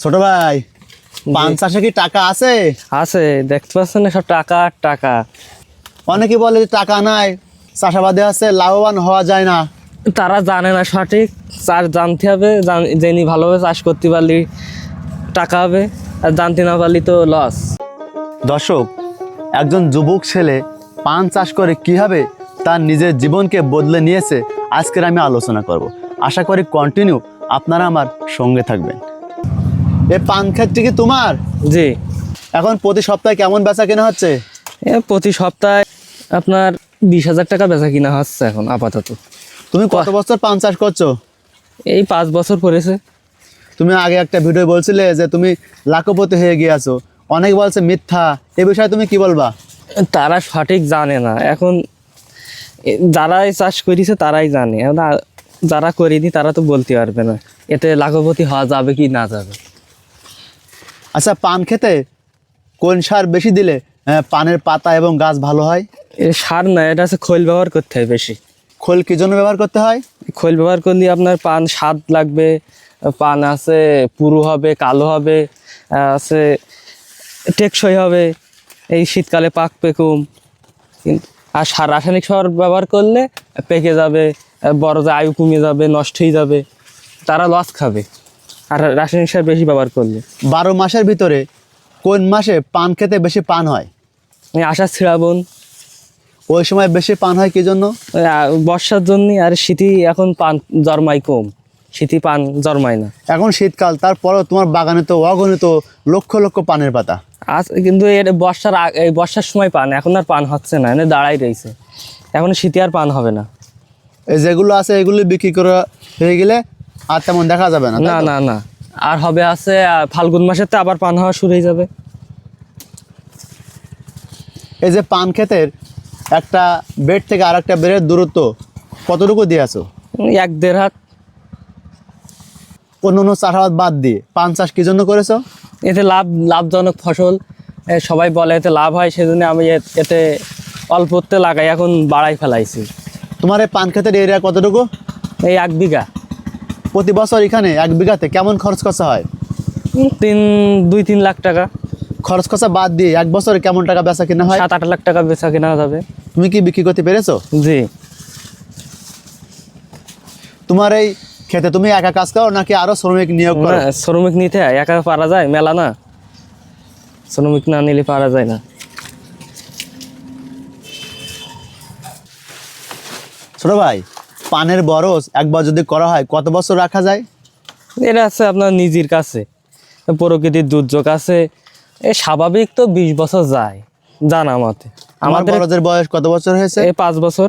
ছোট ভাই পান চাষে কি টাকা আছে? আছে দেখতে পাচ্ছেন না সব টাকা টাকা। অনেকে বলে যে টাকা নাই চাষাবাদে আছে লাভবান হওয়া যায় না। তারা জানে না সঠিক চাষ জানতে হবে জান- জেনে ভালোভাবে চাষ করতে পারলি টাকা হবে আর জানতে না পারলি তো লস দর্শক একজন যুবক ছেলে পান চাষ করে কীভাবে তার নিজের জীবনকে বদলে নিয়েছে আজকের আমি আলোচনা করব। আশা করি কন্টিনিউ আপনারা আমার সঙ্গে থাকবেন। এ পান ক্ষেতটি কি তোমার? জি। এখন প্রতি সপ্তাহে কেমন বেচা কেনা হচ্ছে? প্রতি সপ্তাহে আপনার বিশ হাজার টাকা বেচা কিনা হচ্ছে এখন আপাতত। তুমি কত বছর পান চাষ করছ? এই পাঁচ বছর পড়েছে। তুমি আগে একটা ভিডিও বলছিলে যে তুমি লাখপতি হয়ে গিয়েছো। অনেক বলছে মিথ্যা এ বিষয়ে তুমি কি বলবা? তারা সঠিক জানে না। এখন যারাই চাষ করেছে তারাই জানে। যারা করিনি তারা তো বলতে পারবে না। এতে লাখপতি হওয়া যাবে কি না যাবে। আচ্ছা পান খেতে কোন সার বেশি দিলে পানের পাতা এবং গাছ ভালো হয়? এ সার না এটা হচ্ছে খোল ব্যবহার করতে হয় বেশি। খোল কি জন্য ব্যবহার করতে হয়? খোল ব্যবহার করলে আপনার পান স্বাদ লাগবে পান আছে পুরু হবে কালো হবে আছে টেকসই হবে এই শীতকালে পাক পেকুম। কিন্তু আর সার রাসায়নিক সার ব্যবহার করলে পেকে যাবে বড় যে আয়ু কমে যাবে নষ্ট হয়ে যাবে তারা লস খাবে। আর রাসায়নিক সার বেশি ব্যবহার করলে? বারো মাসের ভিতরে কোন মাসে পান খেতে বেশি পান হয়? আষাঢ় শ্রাবণ। ওই সময় বেশি পান হয় কি জন্য? বর্ষার জন্য আর শীতই এখন পান জন্মায় কম। শীতই পান জন্মায় না। এখন শীতকাল তারপরও তোমার বাগানে তো অগণিত লক্ষ লক্ষ পানের পাতা। আজ কিন্তু এর বর্ষার এই বর্ষার সময় পান এখন আর পান হচ্ছে না এনে দাঁড়াই রয়েছে। এখন শীতে আর পান হবে না। এই যেগুলো আছে এগুলো বিক্রি করা হয়ে গেলে আর তেমন দেখা যাবে না না না না। আর হবে আছে ফাল্গুন মাসেতে আবার পান হওয়া শুরু হয়ে যাবে। এই যে পান ক্ষেতের একটা বেড থেকে আর একটা বেডের দূরত্ব কতটুকু দিয়ে আছো এক দেড় হাত। অন্য অন্য চাষাবাদ বাদ দিয়ে পান চাষ কি জন্য করেছ? এতে লাভ লাভজনক ফসল। সবাই বলে এতে লাভ হয় সেজন্য আমি এতে অল্পতে লাগাই এখন বাড়াই ফেলাইছি। তোমার এই পান ক্ষেতের এরিয়া কতটুকু? এই এক বিঘা। প্রতি বছর এখানে এক বিঘাতে কেমন খরচ খরচা হয়? তিন দুই তিন লাখ টাকা। খরচ খরচা বাদ দিয়ে এক বছরে কেমন টাকা বেচা কিনা হয়? সাত আট লাখ টাকা বেচা কেনা যাবে। তুমি কি বিক্রি করতে পেরেছ? জি। তোমার এই খেতে তুমি একা কাজ করো নাকি আরও শ্রমিক নিয়োগ করো? শ্রমিক নিতে একা পারা যায় মেলা না। শ্রমিক না নিলে পারা যায় না। ছোট ভাই পানের বরস একবার যদি করা হয় কত বছর রাখা যায়? এটা আছে আপনার নিজের কাছে। প্রকৃতির দুর্যোগ আছে। এ স্বাভাবিক তো বিশ বছর যায় জানা মতে। আমার আমাদের বয়স কত বছর হয়েছে? পাঁচ বছর।